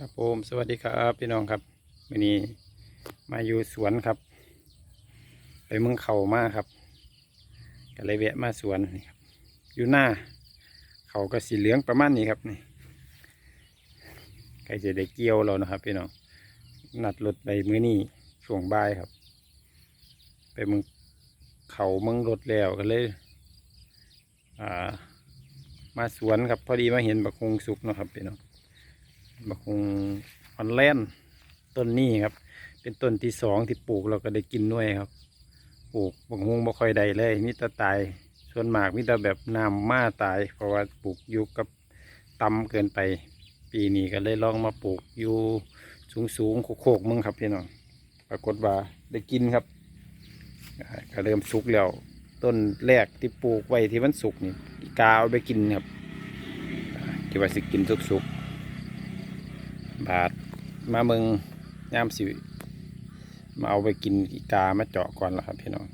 ครับผมสวัสดีครับพี่น้องครับวันนี้มาอยู่สวนครับ ไปเมึงเขามาครับก็เลยแวะมาสวนนี่ครับอยู่หน้า เขาก็สีเหลืองประมาณนี้ครับนี่ใกล้จะได้เกี่ยวแล้วนะครับพี่น้องนัดรถไปมื้อนี้ช่วงบ่ายครับ ไปเมึงเขาเมึงรถแล้วก็เลยอ่ามาสวนครับ พอดีมาเห็นบักฮงสุกนะครับพี่น้อง บักฮงฮอนแลนต้นนี้ครับ เป็นต้นที่สองที่ปลูกเราก็ได้กินด้วยครับ ปลูกบักฮงบ่ค่อยได้เลยมิตรตาย ส่วนมากมิตรแบบน้ำมาตาย เพราะว่าปลูกอยู่กับต่ำเกินไป ปีนี้ก็เลยลองมาปลูกอยู่สูงสูงๆโคกๆมึงครับพี่น้องปรากฏว่าได้กินครับก็เริ่มสุกแล้วต้นแรกที่ปลูกไว้ที่มันสุกนี่กาเอาไปกินครับอ่ว่าสิกินสุกๆ บาทมาเมืองย่ามสิมาเอาไปกินอีกามาเจาะก่อนละครับพี่น้อง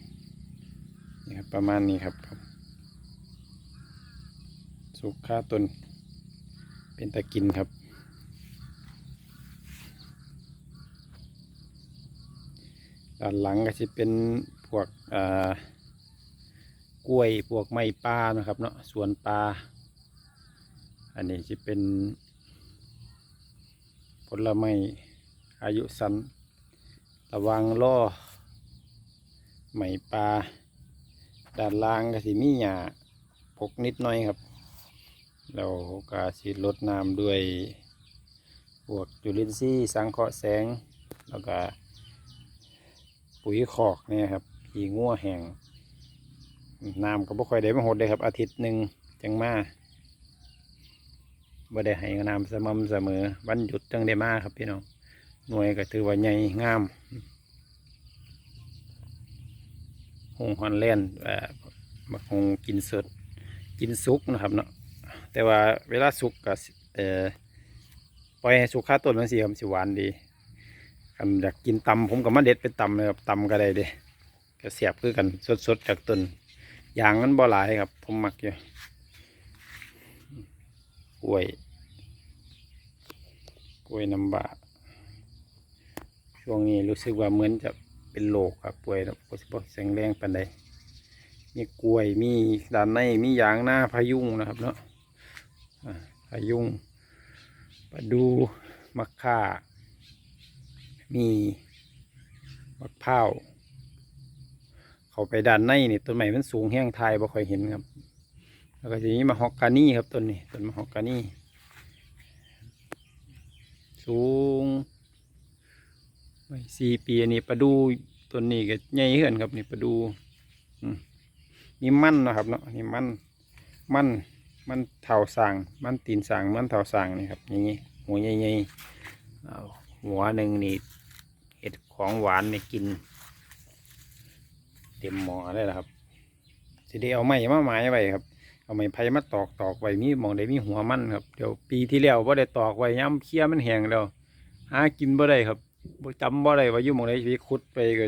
นี่ครับประมาณนี้ครับ สุกค่าตนเป็นตะกินครับ ด้านหลังก็จะเป็นพวกอ่ากล้วยพวกไม้ปลานะครับเนาะสวนปลาอันนี้จะเป็น ลไม้อายุสั้นระวังล่อไหมปลาด้านล่างก็สิมีหญ้าปกนิดหน่อยครับเราก็สิลดน้ำด้วยพวกจุลินทรีย์สังเคราะห์แสง แล้วก็ปุ๋ยคอกเนี่ยครับขี้งัวแห้งน้ำก็บ่ค่อยได้มาหดเลยครับ อาทิตย์หนึ่งจังมา บ่ได้ให้น้ำสม่ำเสมอวันหยุดจังได้มาครับพี่น้องหน่วยก็ถือว่าใหญ่งามหงฮอนแลนด์บักหงกินสดกินสุกนะครับเนาะแต่ว่าเวลาสุกก็เออปล่อยให้สุกค่าต้นมันสิครับสิหวานดีคันอยากกินตำผมก็มาเด็ดไปตำเลยครับตำก็ได้เด้ก็เสียบคือกันสดๆจากต้นอย่างมันบ่หลายครับ ผมมักอยู่ กล้วย กล้วยน้ำบาช่วงนี้รู้สึกว่าเหมือนจะเป็นโรคครับป่วยแล้วก็สิบแสงแรงปันใดมีกล้วยมีด้านในมียางหน้าพายุงนะครับเนาะอ่าพายุงปลาดูมะข่า มีมะพร้าวเข้าไปด้านในนี่ต้นไม้มันสูงแห้งทายบ่ค่อยเห็นครับ แล้วก็จะมีมะฮอกกานี่ครับต้นนี้ต้นมะฮอกกานี่สูงไว้สี่ปีอันนี้ปลาดูต้นนี้ก็ใหญ่ขึ้นครับนี่ปลาดูนี่มันนะครับเนาะนี่มันมันมันเท่าสางมันตีนสางมันเท่าสางนี่ครับอย่างนี้หัวใหญ่ๆหัวหนึ่งนี่เห็ดของหวานนี่กิน เต็มหม้อเลยละครับสิได้เอาไม้มาหมายไว้ครับ เอาไม้ไผ่มาตอกตอกไว้มีมองได้มีหัวมันครับ เดี๋ยวปีที่แล้วบ่ได้ตอกไว้ย้ำเคี้ยมันแห้งแล้ว หากินบ่ได้ครับบ่จำบ่ได้ว่าอยู่มองใดสิไปขุดไปก็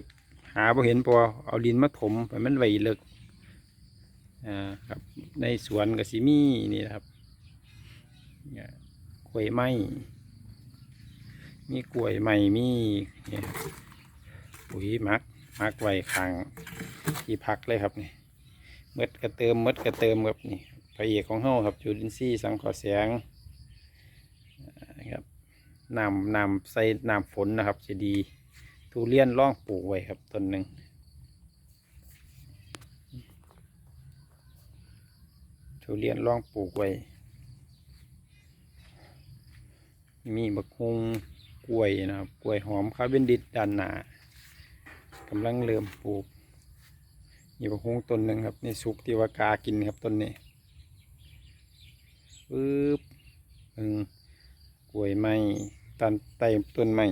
หาบ่เห็นพอเอาดินมาถมให้มันไหวเลิกอ่าครับ ในสวนก็สิมีนี่นะครับเนี่ยกล้วยไม้มีกล้วยไม้มีเนี่ยปุ๋ยมักมักไว้ข้างที่พักเลยครับนี่ เมดกระเติมเมดกระเติมครับนี่พระเอกของเฮาครับจุลินทรีย์สังเคราะห์แสงครับนำนำใส่นำฝนนะครับจะดีทุเรียนร่องปลูกไว้ครับต้นหนึ่งทุเรียนร่องปลูกไว้ มีบักฮุงกล้วยนะครับกล้วยหอมคาร์เบนดิตด้านหนากำลังเริ่มปลูก นี่บักฮงต้นหนึ่งครับนี่สุกที่ว่ากากินครับต้นนี้ปึ๊บหนึ่งกล้วยไม้ตันไตต้นไม้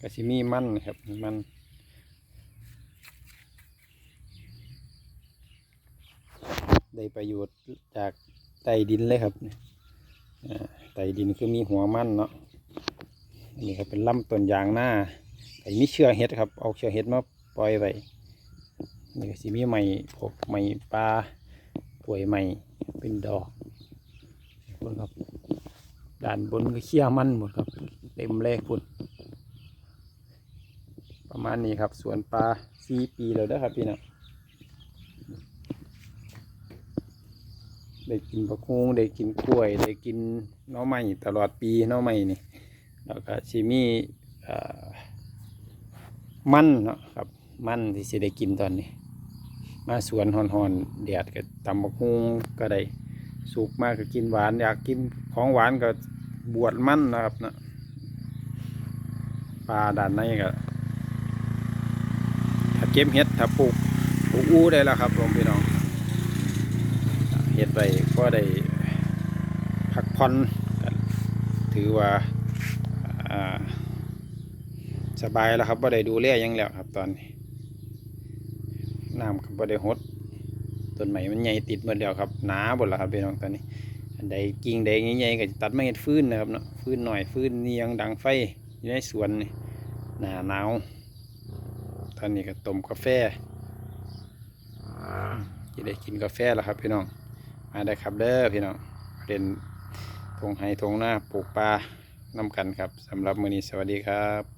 กระชิมีมันนครับมันได้ประโยชน์จากไตดินเลยครับไตดินคือมีหัวมันเนาะนี่ครับเป็นลำต้นยางหน้าไอ้มีเชือกเห็ดครับ เอาเชือกเห็ดมาปล่อยไว้ นี่ก็สิมีใหม่พวกใหม่ปลาป่วยใหม่เป็นดอกคนครับด้านบนก็เขี้ยมันหมดครับ เต็มเลยพุ่นประมาณนี้ครับสวนปลาสี่ปีแล้วเด้อครับพี่น้ได้กินผักฮวงได้กินกล้วย ได้กินน้อไม้ตลอดปีน้อไม้นี่แล้วก็ชิมีมันเนาะครับมันที่สิได้กินตอนนี้ มาสวนหอนๆแดดก็ตำบักฮุงก็ได้สุกมากก็กินหวาน อยากกินของหวานก็บวชมันนะครับนะปลาด้านในก็ถ้าเก็บเห็ดถ้าปลูกปลูกอู้ได้แล้วครับผมพี่น้องเห็ดไปก็ได้พักผ่อนถือว่าสบายแล้วครับว่าได้ดูแลยังแล้วครับตอนนี้ น้ำก็บ่ได้หดต้นไม้มันใหญ่ติดหมดแล้วครับหนาหมดแล้วครับพี่น้องตอนนี้อันใดกิ่งใดใหญ่ๆก็ตัดมาเฮ็ดฟื้นนะครับเนาะฟื้นหน่อยฟื้นเนียงดังไฟอยู่ในสวนนี่หนาหนาวตอนนี้ก็ต้มกาแฟจะได้กินกาแฟแล้วครับพี่น้องมาได้ครับเด้อพี่น้องเล่นทงไห้ทงหน้าปลูกปลาน้ำกันครับสำหรับมือนี้สวัสดีครับ